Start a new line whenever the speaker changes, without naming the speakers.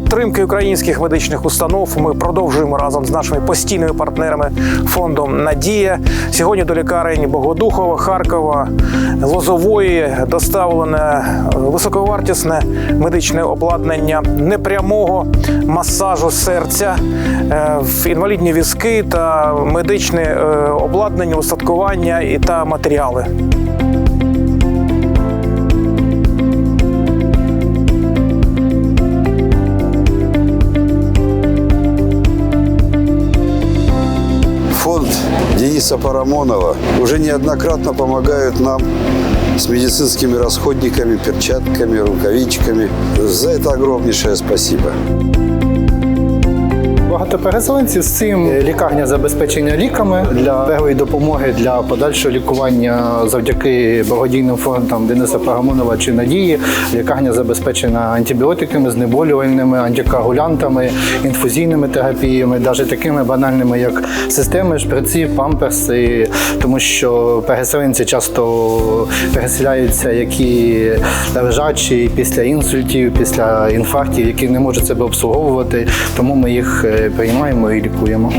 підтримки українських медичних установ ми продовжуємо разом з нашими постійними партнерами фондом Надія. Сьогодні до лікарень Богодухова, Харкова, Лозової доставлене високовартісне медичне обладнання непрямого масажу серця, е, в інвалідні візки та медичне е, обладнання, устаткування та матеріали.
Фонд Дениса Парамонова уже неоднократно помогают нам с медицинскими расходниками, перчатками, рукавичками. За это огромнейшее спасибо.
Багато переселенців з цим лікарня забезпечення ліками для первої допомоги для подальшого лікування завдяки благодійним фондам Дениса Парамонова чи Надії. Лікарня забезпечена антибіотиками, знеболювальними, антикоагулянтами, інфузійними терапіями, навіть такими банальними, як системи, шприці, памперси, тому що переселенці часто переселяються, які лежачі після інсультів, після інфарктів, які не можуть себе обслуговувати, тому ми їх е, приймаємо і лікуємо.